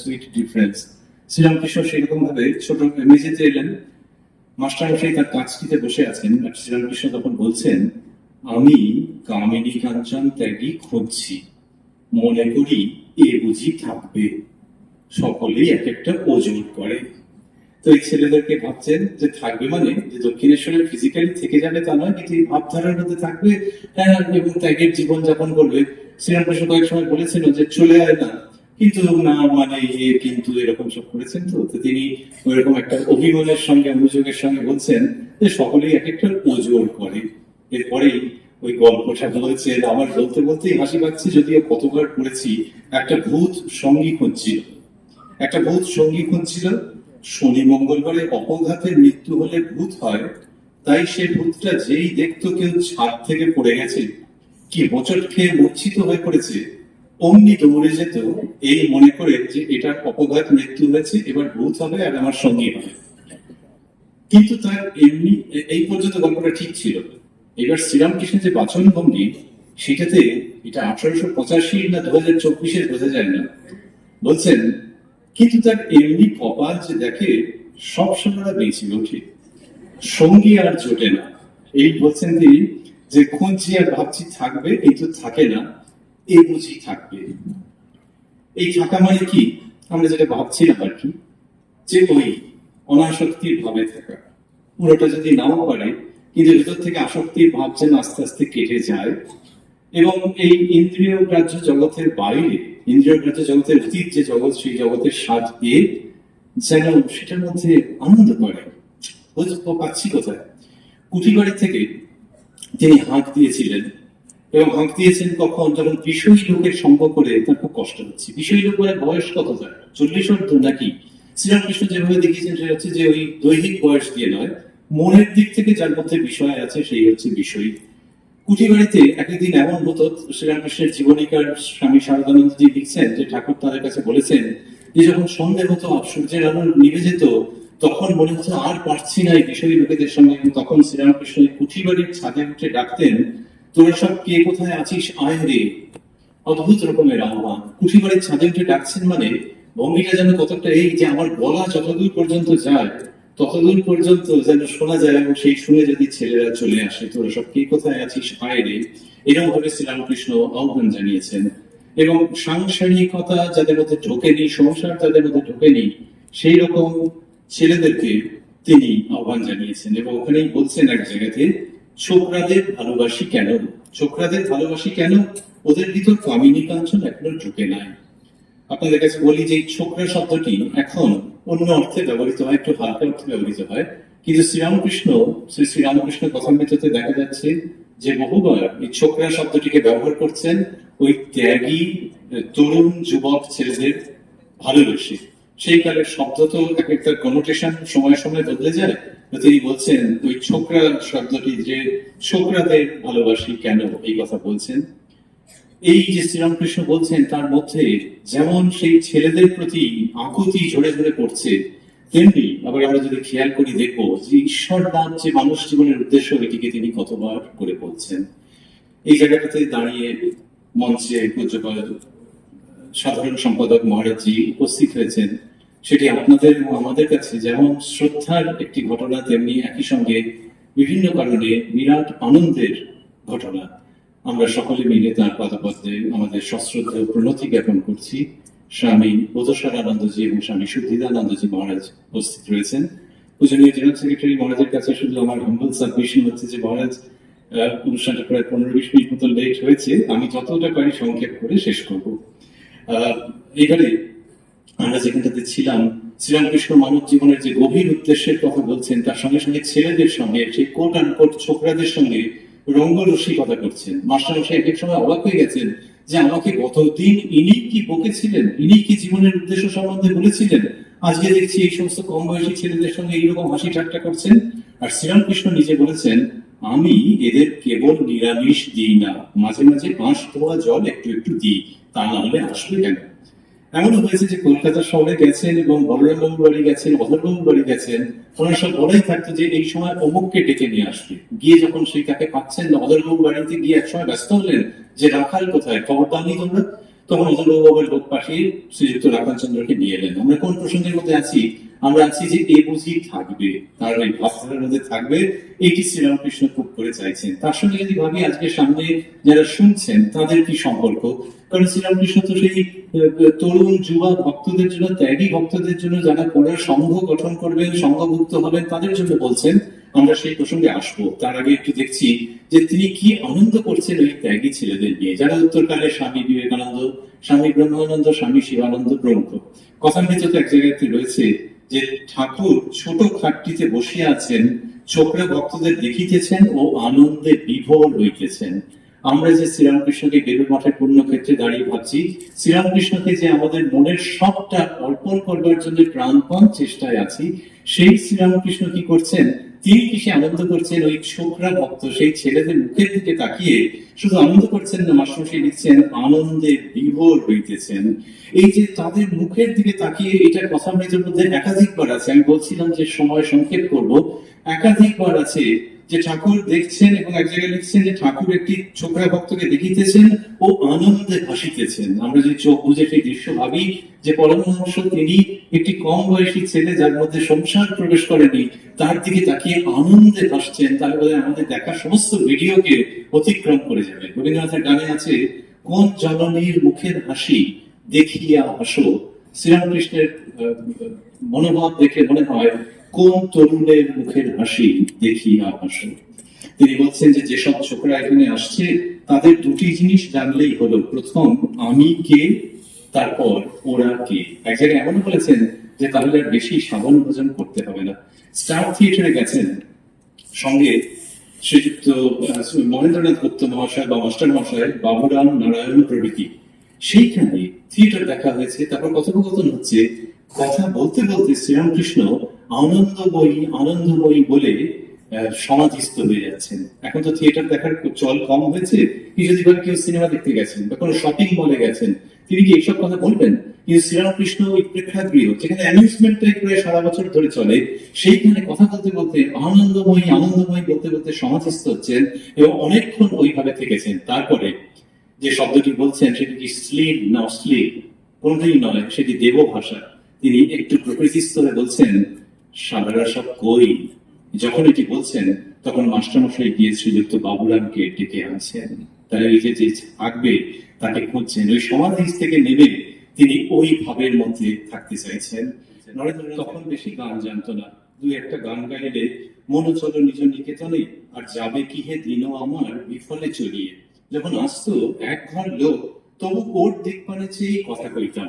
Sweet difference Sri Ramakrishna সেরকম ভাবে ছোট মেঝেতে এলেন। তার কাজটিতে বসে আছেন শ্রীরামকৃষ্ণ তখন বলছেন, আমি কামিনী কাঞ্চন ত্যাগী খুঁজছি। মনে করি এ বুঝি থাকবে। সকলেই এক একটা ওজন করে। তো এই ছেলেদেরকে ভাবছেন যে থাকবে মানে? যে দক্ষিণেশ্বরের ফিজিক্যালি থেকে যাবে তা নয়, কিন্তু এই ভাবধারার মধ্যে থাকবে হ্যাঁ এবং ত্যাগের জীবন যাপন করবে। শ্রীরামকৃষ্ণ কয়েক সময় বলেছিল যে চলে আয় না। কিন্তু না মানে ইয়ে কিন্তু এরকম সব করেছেন তো তিনি ওইরকম একটা অভিমানের সঙ্গে অনুযোগের সঙ্গে বলছেন যে সকলেই এক একটা ওজোর করে। এরপরেই ওই গল্পটা বলছেন, আমার বলতে বলতেই হাসি পাচ্ছে যদিও কতবার পড়েছি, একটা ভূত সঙ্গী খুঁজছিল। একটা ভূত সঙ্গী খুঁজছিল, শনি মঙ্গলবারে অপঘাতের মৃত্যু হলে ভূত হয়, তাই সে ভূতটা যেই দেখতো কেউ ছাদ থেকে পড়ে গেছে, কি বচট খেয়ে মূর্ছিত হয়ে পড়েছে অমনি দৌড়ে যেত। এই মনে করে যে এটা অপঘাত মৃত্যু হয়েছে, এবার ভূত হবে আর আমার সঙ্গী হবে। কিন্তু তার এমনি এই পর্যন্ত গল্পটা ঠিক ছিল। এবার শ্রীরামকৃষ্ণের যে বাচন ভঙ্গি, সেটাতে এটা আঠারোশো পঁচাশি না দু হাজার চব্বিশের বোঝা যায় না বলছেন, কিন্তু তার এমনি কপাল যে দেখে সব সময় বেঁচে ওঠে। সঙ্গী আর জোটে না। এই বলছেন তিনি যে খুঁজছি আর ভাবছি থাকবে কিন্তু থাকে না। এ বুঝি থাকবে। এই থাকা মানে কি? আমরা যেটা ভাবছিলাম আর কি, যে ওই অনাসক্তির ভাবে থাকা। পুরোটা যদি নাও পারে, কিন্তু ভেতর থেকে আসক্তির ভাব যেন আস্তে আস্তে কেটে যায়, এবং এই ইন্দ্রিয় গ্রাহ্য জগতের বাইরে, ইন্দ্রিয় গ্রাহ্য জগতের অতীত যে জগৎ, সেই জগতের স্বাদ পেয়ে যেন সেটার মধ্যে আনন্দ করে। পাচ্ছি কোথায়? কুটিবাড়ি থেকে তিনি হাঁক দিয়েছিলেন। এবং হাঁক দিয়েছেন কখন, যখন বিষয়ী লোকের সঙ্গ করে তার খুব কষ্ট হচ্ছে। বিষয়ী লোক মানে বয়স কত তার চল্লিশ অর্ধ নাকি? শ্রীরামকৃষ্ণ যেভাবে দেখিয়েছেন, সেটা হচ্ছে যে ওই দৈহিক বয়স দিয়ে নয়, মনের দিক থেকে যার মধ্যে বিষয় আছে, সেই হচ্ছে বিষয়ী। কুঠিবাড়িতে একদিন এমন হতো শ্রীরামকৃষ্ণের জীবনীকার স্বামী শারদানন্দজি লিখছেন, যে ঠাকুর তাদের কাছে বলেছেন, যে যখন সন্ধে হতো, সূর্যের আলো নিভে যেত, তখন মনে হতো আর পারছি না এই বিষয়ী লোকেদের সঙ্গে। তখন শ্রীরামকৃষ্ণ এই কুঠিবাড়ির ছাদে উঠে ডাকতেন তোরা সব কে কোথায় আছিস? আয় রে। অদ্ভুত রকমের আহ্বান। ছাদে উঠে ডাকছেন মানে ভঙ্গিটা যেন কতটা এই যে আমার গলা যতদূর পর্যন্ত যায়, ততদূর পর্যন্ত যেন শোনা যায় এবং সেই শুনে যদি ছেলেরা চলে আসে, তোরা সব কে কোথায় আছিস? আয় রে। এরকম ভাবে শ্রীরামকৃষ্ণ আহ্বান জানিয়েছেন। এবং সাংসারিকতা যাদের মধ্যে ঢোকেনি, সংসার যাদের মধ্যে ঢোকেনি, সেই রকম ছেলেদেরকে তিনি আহ্বান জানিয়েছেন। এবং ওখানেই বলছেন এক জায়গাতে ছোকরাদের ভালোবাসি কেন? ছোকরাদের ভালোবাসি কেন? ওদের ভিতর কামিনী কাঞ্চন এখনও ঢুকে নাই। আপনাদের কাছে বলি যে ছোকরা শব্দটি এখন অন্য অর্থে ব্যবহৃত হয়, একটু হালকা অর্থে ব্যবহৃত হয়। কিন্তু শ্রীরামকৃষ্ণ, শ্রী শ্রীরামকৃষ্ণ কথামৃততে দেখা যাচ্ছে যে, বহুবার এই ছোকরা শব্দটিকে ব্যবহার করছেন ওই ত্যাগী, তরুণ যুবক ছেলেদের ভালোবেসে। সেই কালের শব্দ তো এক একটা কনোটেশন সময় সময় বদলে যায়। তিনি বলছেন, ওই ছোকরা শব্দটি যে ছোকরাদের ভালোবাসি কেন? এই কথা বলছেন। এই যে শ্রীরামকৃষ্ণ বলছেন, তার মধ্যে যেমন সেই ছেলেদের প্রতি আকুতি ঝরে ঝরে পড়ছে, তেমনি আবার আমরা যদি খেয়াল করি, দেখব যে ঈশ্বর নাম যে মানুষ জীবনের উদ্দেশ্য, এটিকে তিনি কতবার করে বলছেন। এই জায়গাটাতে দাঁড়িয়ে মঞ্চে পূজ্যপাল সাধারণ সম্পাদক মহারাজজি উপস্থিত হয়েছেন। সেটি আপনাদের এবং আমাদের কাছে যেমন শ্রদ্ধার একটি ঘটনা, তেমনি একই সঙ্গে বিভিন্ন কারণে বিরাট আনন্দের ঘটনা। আমরা সকলে মিলে তার পাদপদ্মে আমাদের সশ্রদ্ধ প্রণতি জ্ঞাপন করছি। স্বামী বোধসারানন্দজি এবং স্বামী শুদ্ধিদানন্দজি মহারাজ উপস্থিত রয়েছেন। পূজনীয় জেনারেল সেক্রেটারি মহারাজের কাছে শুধু আমার হাম্বল সাবমিশন হচ্ছে যে, মহারাজ অনুষ্ঠানটা প্রায় পনেরো বিশ মিনিট মতো লেট হয়েছে। আমি যতটা পারি সংক্ষেপ করে শেষ করব। এইবারে আমরা যেখানটাতে ছিলাম, শ্রীরামকৃষ্ণ মানব জীবনের যে গভীর উদ্দেশ্যের কথা বলছেন, তার সঙ্গে সঙ্গে ছেলেদের সঙ্গে, সেই কোট আন কোট ছোকরাদের সঙ্গে রঙ্গরসিকতা করছেন। মাস্টারমশাই এক সময় অবাক হয়ে গেছেন যে আমাকে গতদিন ইনি কি বকেছিলেন? ইনি কি জীবনের উদ্দেশ্য সম্বন্ধে বলেছিলেন? আজকে দেখছি এই সমস্ত কম বয়সী ছেলেদের সঙ্গে এইরকম হাসি ঠাট্টা করছেন। আর শ্রীরামকৃষ্ণ নিজে বলেছেন, আমি এদের কেবল নিরামিষ দিই না, মাঝে মাঝে বাঁশ ধোয়া জল একটু একটু দিই। তা আসবে কেন? এমনও হয়েছে যে কলকাতা শহরে গেছেন এবং বলরামবাবুর বাড়ি গেছেন অধরবাবুর বাড়ি গেছেন ওনার সব বলাই থাকতো যে এই সময় অমুককে ডেকে নিয়ে আসবে। গিয়ে যখন সেই তাকে পাচ্ছেন অধরবাবুর বাড়িতে গিয়ে একসময় ব্যস্ত হলেন যে রাখাল কোথায়? খবর পাননি তোমরা? তখন অতুলবাবুর লোক পাঠিয়ে শ্রীযুক্ত রাখাল চন্দ্রকে নিয়ে এলেন। আমরা কোন প্রসঙ্গের মধ্যে আছি? আমরা আছি যে এ বুঝি থাকবে, তার ওই ভাবধারার মধ্যে থাকবে। এটি শ্রীরামকৃষ্ণ খুব করে চাইছেন। তার সঙ্গে যদি ভাবি, আজকে সামনে যারা শুনছেন, তাদের কি সম্পর্ক? কারণ শ্রীরামকৃষ্ণ তো সেই তরুণ যুবা ভক্তদের জন্য, ত্যাগী ভক্তদের জন্য যারা পরে সংঘ গঠন করবেন, সংঘভুক্ত হবেন, তাদের জন্য বলছেন, আমরা সেই প্রসঙ্গে আসব। তার আগে একটু দেখছি যে তিনি কি আনন্দ করছেন ওই ত্যাগী ছেলেদের নিয়ে। যারা উত্তরকালে স্বামী বিবেকানন্দ, স্বামী ব্রহ্মানন্দ, স্বামী শিবানন্দ প্রমুখ। কথার ভিতরে এক জায়গাতে রয়েছে যে ঠাকুর ছোট খাটটিতে বসিয়া আছেন, চোখে ভক্তদের দেখিতেছেন ও আনন্দে বিভোর হইতেছেন। আমরা যে শ্রীরামকৃষ্ণকে বেলুর পূর্ণ ক্ষেত্রে দাঁড়িয়ে ভাবছি, শ্রীরামকৃষ্ণকে যে আমাদের মনের সবটা অর্পণ করবার জন্য প্রাণপণ চেষ্টায় আছি, সেই শ্রীরামকৃষ্ণ কি করছেন? তিনি কি সে আনন্দ করছেন ওই ছোকরা ভক্ত? সেই ছেলেদের মুখের দিকে তাকিয়ে শুধু আনন্দ করছেন না মাস্টারমশাই লিখছেন, আনন্দে বিভোর হইতেছেন। এই যে তাদের মুখের দিকে তাকিয়ে এটার কথা নিজের মধ্যে একাধিকবার আছে। আমি বলছিলাম যে সময় সংক্ষেপ করব। একাধিকবার আছে যে ঠাকুর দেখছেন এবং এক জায়গায় লিখছেন যে ঠাকুর একটি ছোকরা ভক্তকে দেখিতেছেন ও আনন্দে ভাসিতেছেন। আমরা যদি চোখ বুঝে সেই দৃশ্য ভাবি যে পরমহংস তিনি একটি কম বয়সী ছেলে যার মধ্যে সংসার প্রবেশ করেনি, তার দিকে তাকিয়ে আনন্দে ভাসছেন বোধ হয় আমাদের দেখা সমস্ত ভিডিওকে অতিক্রম করে যাবে। রবীন্দ্রনাথের গানে আছে, কোন জননীর মুখের হাসি দেখিয়া হাসো শ্রীরামকৃষ্ণের মনোভাব দেখে মনে হয়, কোন তরুণের মুখের হাসি দেখিয়া হাসো তিনি বলছেন যে, যেসব ছোকরা এখানে আসছে, তাদের দুটি জিনিস জানলেই হলো। প্রথম, আমি কে? তারপর ওরা কে? এক জায়গায় এমন বলেছেন যে তাহলে আর বেশি সাবন ভোজন করতে হবে না। স্টার থিয়েটারে গেছেন। সঙ্গে শ্রীযুক্ত মহেন্দ্রনাথ গুপ্ত মহাশয় বা মাস্টার মহাশয় বাবুরাম নারায়ণ প্রভৃতি। সেইখানে থিয়েটার দেখা হয়েছে, তারপর কথোপকথন হচ্ছে, কথা বলতে বলতে শ্রীরামকৃষ্ণ আনন্দময়ী আনন্দময়ী বলে সমাধিস্থ হয়ে যাচ্ছেন। এখন তো থিয়েটার দেখার চল কম হয়েছে। কিছুদিন কেউ সিনেমা দেখতে গেছেন বা কোনো শপিং মলে গেছেন। তিনি কি এইসব কথা বলবেন? কিন্তু শ্রীরামকৃষ্ণ ওই প্রেক্ষাগৃহ, যেখানে সারা বছর ধরে চলে, সেইখানে কথা বলতে বলতে আনন্দময়ী আনন্দময়ী বলতে বলতে হচ্ছেন এবং অনেকক্ষণ ওইভাবে থেকেছেন। তারপরে যে শব্দটি বলছেন, সেটি কি স্লিপ না অশ্লীল কোনটাই নয়, সেটি দেব ভাষা তিনি একটু প্রকৃতিস্থ বলছেন সারারা সব কই? যখন এটি বলছেন, তখন মাস্টারমশাই গিয়ে শ্রীযুক্ত বাবুরামকে ডেকে আনছেন। তাহলে এই যে থাকবে, তাকে খুঁজছেন। ওই সমাধি থেকে নেমে তিনি ওই ভাবের মধ্যে থাকতে চাইছেন। নরেন্দ্র তখন বেশি গান জানতো না। দুই একটা গান গাইলে মনে চলো নিজ নিকেতনে আর যাবে কি হে দিন আমার বিফলে চলিয়ে। যখন আসতো এক ঘর লোক, তবু ওর দিক পানে চেয়েই কথা কইতাম।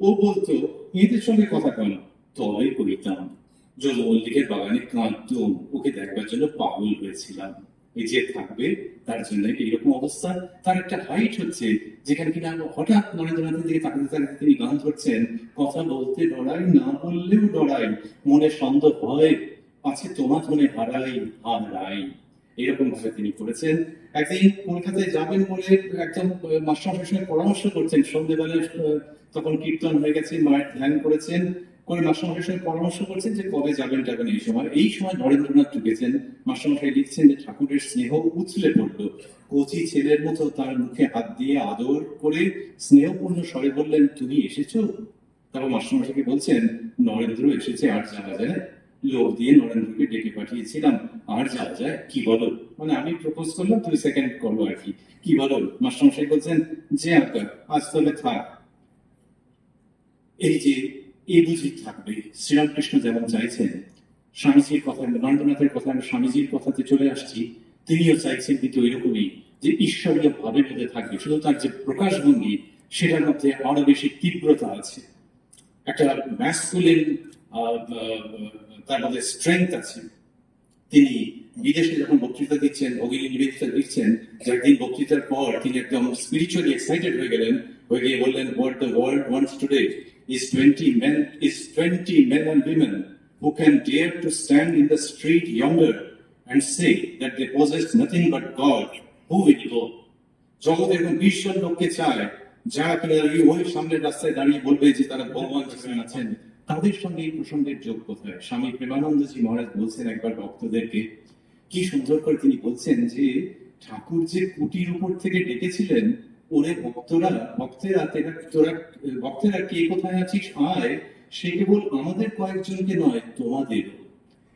ও বলতো এদের সঙ্গে কথা কন তবে কইতাম জল মল্লিকের বাগানে কাঁদতুম ওকে দেখবার জন্য পাগল হয়েছিলাম। এই যে থাকবে, তার জন্য এইরকম অবস্থা। তার একটা হাইট হচ্ছে, যেখানে কিনা হঠাৎ নরেন্দ্রনাথের দিকে তাকাতে তাকাতে তিনি গান ধরছেন। কথা বলতে ডরাই, না বললেও ডরাই। মনে সন্দেহ হয় আছে তোমার ধনে হারাই হারাই এরকম ভাবে তিনি করেছেন। একদিন কলকাতায় যাবেন বলে একদম মাস্টার পরামর্শ করছেন। সন্ধ্যেবেলায় তখন কীর্তন হয়ে গেছে, মায়ের ধ্যান করেছেন। করে মাস্টারমশাইয়ের সঙ্গে পরামর্শ করছেন যে কবে যাবেন যাবেন এই সময়। এই সময় নরেন্দ্রনাথ ঢুকেছেন মাস্টারমশাই লিখছেন যে ঠাকুরের স্নেহ উছলে পড়ল। কচি ছেলের মতো তার মুখে হাত দিয়ে আদর করে স্নেহপূর্ণ স্বরে বললেন, তুমি এসেছ? তারপর মাস্টারমশাইকে বলছেন, নরেন্দ্র এসেছে, আর যাওয়া যায়? লোক দিয়ে নরেন্দ্রকে ডেকে পাঠিয়েছিলাম, আর যাওয়া যায়? কি বলো? মানে আমি প্রপোজ করলাম তুমি সেকেন্ড করব আর কি। কি বলো? মাস্টারমশাই বলছেন, যে আজ তাহলে থাক। এই যে এই থাকবে? শ্রীরামকৃষ্ণ যেমন চাইছেন, স্বামীজির কথা রবীন্দ্রনাথের কথা আমি স্বামীজির কথাতে চলে আসছি, তিনিও চাইছেন কিন্তু ওইরকমই যে ঈশ্বরীয় ভাবের মধ্যে থাকবে। শুধু তার যে প্রকাশভঙ্গি, সেটার মধ্যে আরও বেশি তীব্রতা আছে। একটা ম্যাসকুলিন তার মধ্যে স্ট্রেংথ আছে। তিনি বিদেশে যখন বক্তৃতা দিচ্ছেন, ভগিনী নিবেদিতা দিচ্ছেন যে একদিন বক্তৃতার পর তিনি একদম স্পিরিচুয়ালি এক্সাইটেড হয়ে গেলেন, হয়ে গিয়ে বললেন what the world wants today is 20 men, is 20 men and women who can dare to stand in the street yonder and say that they possess nothing but God, who will go? জগৎ এরকম বিশ্বর লোককে চায় যারা কিনা ওই সামনের রাস্তায় দাঁড়িয়ে বলবে যে তারা ভগবান যেখানে আছেন, তাদের সঙ্গে এই প্রসঙ্গের যোগ কোথায়? স্বামী প্রেমানন্দজি মহারাজ বলছেন একবার ভক্তদেরকে, কি সুন্দর করে তিনি বলছেন যে ঠাকুর যে কুটির উপর থেকে ডেকেছিলেন ওরে ভক্তরা, ভক্তেরা, তেরা, তোরা ভক্তেরা কে কোথায় আছিস? আয়, সে কেবল আমাদের কয়েকজনকে নয়, তোমাদেরও।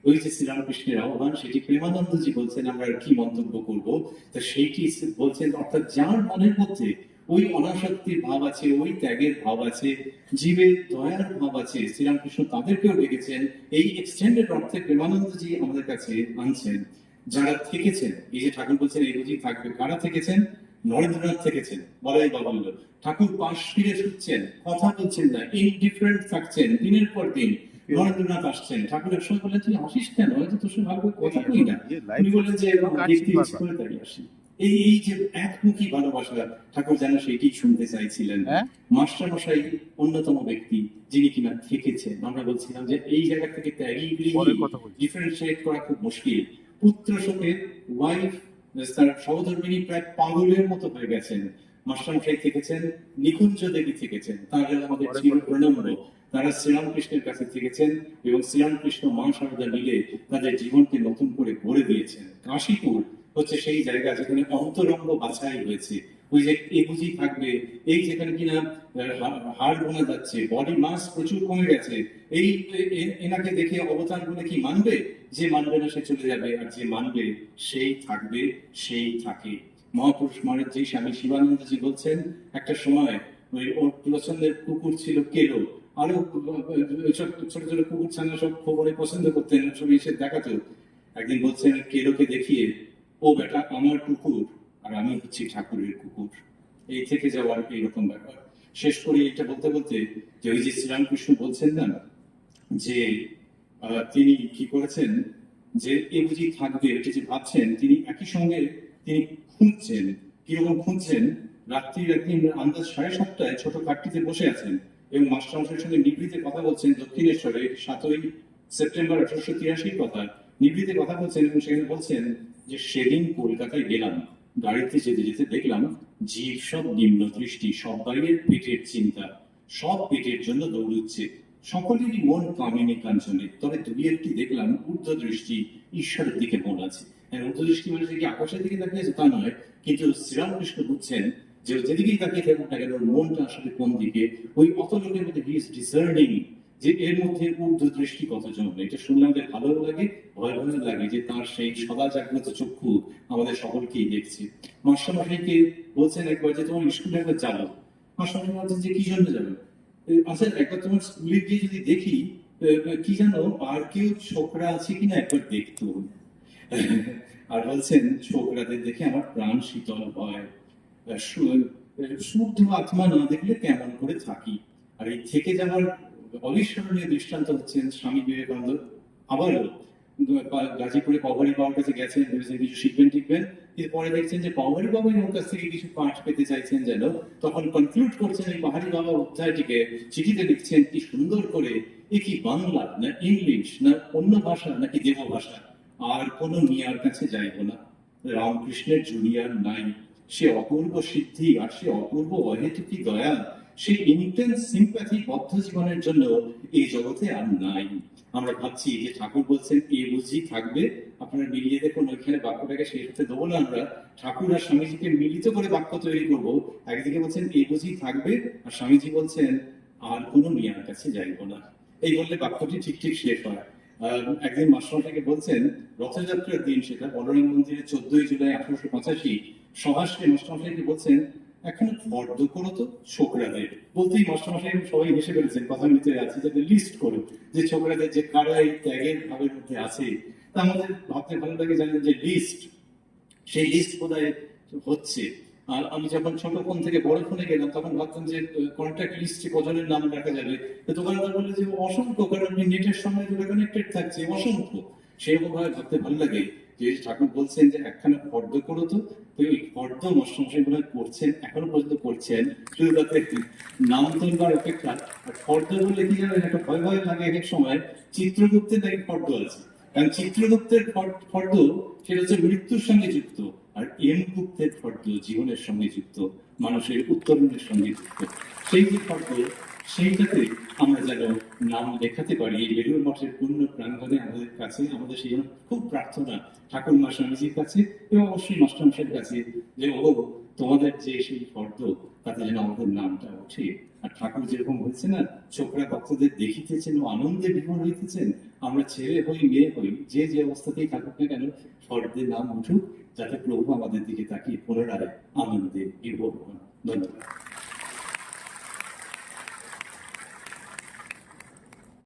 ওই যে শ্রীরামকৃষ্ণের আহ্বান, সেটি প্রেমানন্দজি বলছেন, আমরা কি মন্তব্য করব? তা সেইটি বলছেন, অর্থাৎ যার মনের মধ্যে ওই অনাসক্তির ভাব আছে, ওই ত্যাগের ভাব আছে, জীবের দয়ার ভাব আছে, শ্রীরামকৃষ্ণ তাদেরকেও ডেকেছেন, এই এক্সটেন্ডেড অর্থে প্রেমানন্দজি আমাদের কাছে আনছেন। যারা থেকেছেন, এই যে ঠাকুর বলছেন, এই বুঝি থাকবে। কারা থেকেছেন? নরেন্দ্রনাথ থেকেছেন। বলাই বাবল্য ঠাকুর পাশ ফিরে শুচ্ছেন কথা বলছেন না ইনডিফারেন্ট থাকছেন দিনের পর দিন নরেন্দ্রনাথ আসছেন। ঠাকুর বললেন তুই আসিস কেন? হয়তো তোর সঙ্গে ভালো কথা কই না। উনি বললেন যে করে তাই আসি। এই এই যে একমুখী ভালোবাসা ঠাকুর যেন সেটি শুনতে চাইছিলেন। হ্যাঁ? মাস্টার মশাই অন্যতম ব্যক্তি যিনি কিনা থেকেছেন। আমরা বলছিলাম যে এই জায়গা থেকে ত্যাগী। ডিফারেন্সিয়েট করা খুব মুশকিল। পুত্র শোকে ওয়াইফ তার সহধর্মিনী প্রায় পাগলের মতো হয়ে গেছেন। মাস্টার থেকেছেন নিকুঞ্জ দেবী থেকেছেন। তারা আমাদের চির প্রণম্য তারা শ্রীরামকৃষ্ণের কাছে থেকেছেন এবং শ্রীরামকৃষ্ণ মা সারদা মিলে তাদের জীবনকে নতুন করে গড়ে দিয়েছেন। কাশীপুর হচ্ছে সেই জায়গা যেখানে অন্তরঙ্গ বাছাই হয়েছে। ওই যে এ বুঝি থাকবে। এই যেখানে কিনা হাড় বোনা যাচ্ছে বডি মাস প্রচুর কমে গেছে, এই এনাকে দেখে অবতার বলে কি মানবে? যে মানবে না সে চলে যাবে, আর যে মানবে, সেই থাকবে, সেই থাকে। মহাপুরুষ মহারাজ জি স্বামী শিবানন্দজি বলছেন, একটা সময় ওই ওর পছন্দের কুকুর ছিল কেলো। আরও ছোট ছোট কুকুর ছানা সব খবরে পছন্দ করতেন, সব এসে দেখাতো। একদিন বলছেন কেলোকে দেখিয়ে, ও বেটা, আমার কুকুর। আর আমি হচ্ছি ঠাকুরের কুকুর। এই থেকে যাওয়ার এইরকম ব্যাপার। শেষ করি এটা বলতে বলতে যে ওই যে শ্রীরামকৃষ্ণ বলছেন না, যে তিনি কি করেছেন, যে এ বুঝি থাকবে, এটা যে ভাবছেন, তিনি একই সঙ্গে তিনি খুঁজছেন, কীরকম খুঁজছেন, রাত্রির একদিন আন্দাজ সাড়ে সাতটায় ছোট কাটটিতে বসে আছেন এবং মাস্টারমশাইয়ের সঙ্গে নিভৃতে কথা বলছেন দক্ষিণেশ্বরে, সাতই সেপ্টেম্বর আঠারোশো তিরাশির কথা। নিভৃতে কথা বলছেন এবং সেখানে বলছেন যে, সেদিন কলকাতায় গেলাম। গাড়িতে যেতে যেতে দেখলাম জীব সব নিম্ন দৃষ্টি সবাইয়ের পেটের চিন্তা, সব পেটের জন্য দৌড়ুচ্ছে। সকলেরই মন কামিনী কাঞ্চনে, তবে দুই একটি দেখলাম ঊর্ধ্ব দৃষ্টি ঈশ্বরের দিকে মন আছে। হ্যাঁ ঊর্ধ্ব দৃষ্টি মানে কি আকাশের দিকে তাকিয়ে আছে তা নয়, কিন্তু শ্রীরামকৃষ্ণ বুঝছেন যে যেদিকেই তাকিয়ে থাকুক না কেন, মনটা আসলে কোন দিকে? ওই অত লোকের মধ্যে হি ইজ ডিসার্নিং যে এর মধ্যে ঊর্ধ্ব দৃষ্টি কতজন এটা শুনলে আমাদের ভালো লাগে, ভয় ভয় লাগে যে তার সেই সদা জাগ্রত চক্ষু আমাদের সকলকেই দেখছে। মাস্টারমশাইকে বলছেন একবার যে, তোমার স্কুলে একবার যাব মাস্টারমশাই বলছেন যে, কি জন্য যাবে? আচ্ছা একবার তোমার স্কুলে গিয়ে যদি দেখি কি জানো, আর কেউ ছোকরা আছে কিনা একবার দেখতো আর বলছেন, ছোকরাদের দেখে আমার প্রাণ শীতল হয়। শুদ্ধ আত্মা না দেখলে কেমন করে থাকি? আর এই থেকে যাওয়ার অবিস্মরণীয় দৃষ্টান্ত হচ্ছেন স্বামী বিবেকানন্দ। আবারও গাজীপুরে পাওয়ারি বাবার কাছে গেছেন ভেবেছেন কিছু শিখবেন টিকবেন পরে দেখছেন যে পাওয়ারি বাবাই ওর কাছ থেকে কিছু পাঠ পেতে চাইছেন যেন, তখন কনক্লুড করছেন এই পাহাড়ি বাবা অধ্যায়টিকে, চিঠিতে লিখছেন, কি সুন্দর করে, এ কি বাংলা, না ইংলিশ, না অন্য ভাষা, নাকি দেব ভাষা? আর কোনো মিয়ার কাছে যাইব না। রামকৃষ্ণের জুনিয়র নাই। সে অপূর্ব সিদ্ধি আর সে অপূর্ব অহেতুকি দয়া সেই ইন্টেন্স সিম্প্যাথি বদ্ধ জীবনের জন্য এই জগতে আর নাই। আমরা ভাবছি যে ঠাকুর বলছেন, এ বুঝি থাকবে? আপনারা মিলিয়ে দেখুন, ওইখানে বাক্যটাকে দেবো না আমরা। ঠাকুর আর স্বামীজিকে মিলিত করে বাক্য তৈরি করব। একদিকে বলছেন, এ বুঝি থাকবে? আর স্বামীজি বলছেন, আর কোনো মিয়ার কাছে যাইব না। এই বললে বাক্যটি ঠিক ঠিক শেষ হয়। একদিন মাস্টারমশাইকে বলছেন, রথযাত্রার দিন সেটা বলরাম মন্দিরে চোদ্দই জুলাই আঠারোশো পঁচাশি সহাসে মাস্টারমশাইকে বলছেন এখন ফর্দ করো তো, ছোকরাদের। বলতেই মাস্টারমশাই, সবাই হেসে ফেলেছেন, কথার আছে যাতে লিস্ট করো, যে ছোকরাদের যে কারা এই ত্যাগের ভাবের মধ্যে আছে। তা আমাদের ভাবতে ভালো লাগে জানেন যে লিস্ট সেই লিস্ট বোধহয় হচ্ছে। আর আমি যখন ছোট ফোন থেকে বড় ফোনে গেলাম, তখন ভাবতাম যে কন্ট্যাক্ট লিস্টে কজনের নাম রাখা যাবে। তো দোকানদার বললে যে, অসংখ্য, কারণ আপনি নেটের সঙ্গে দূরে কানেক্টেড থাকছে অসংখ্য। সেরকম ভাবে ভাবতে ভালো লাগে যে, ঠাকুর বলছেন যে, একখানা ফর্দ করো তো তো এই ফর্দ মশাই করছেন, এখনও পর্যন্ত করছেন শুধু তাতে নাম তোলবার অপেক্ষা আর ফর্দ কি জানেন, একটা ভয় ভয় লাগে এক সময়, চিত্রগুপ্তের ফর্দ আছে। কারণ চিত্রগুপ্তের ফর- ফর্দ সেটা হচ্ছে মৃত্যুর সঙ্গে যুক্ত, আর এম গুপ্তের ফর্দ জীবনের সঙ্গে যুক্ত, মানুষের উত্তরণের সঙ্গে যুক্ত। সেই যে ফর্দ সেইটাতে আমরা যেন নাম লেখাতে পারি, এই বেলুর মঠের পূর্ণ প্রাঙ্গণে আমাদের কাছে, আমাদের সেই খুব প্রার্থনা ঠাকুর মা স্বামীজির কাছে এবং অবশ্যই মাস্টারমশাইয়ের কাছে যে, ও, তোমাদের যে সেই ফর্দ তাতে যেন আমাদের নামটা ওঠে। আর ঠাকুর যেরকম হয়েছে না, ছোকরা ভক্তদের দেখিতেছেন ও আনন্দে বিভোর হইতেছেন। আমরা ছেলে হই, মেয়ে হই, যে যে অবস্থাতেই থাকুক না কেন ফর্দের নাম উঠুক, যাতে প্রভু আমাদের দিকে তাকিয়ে পুনরায় আনন্দে বিভোর হন। ধন্যবাদ।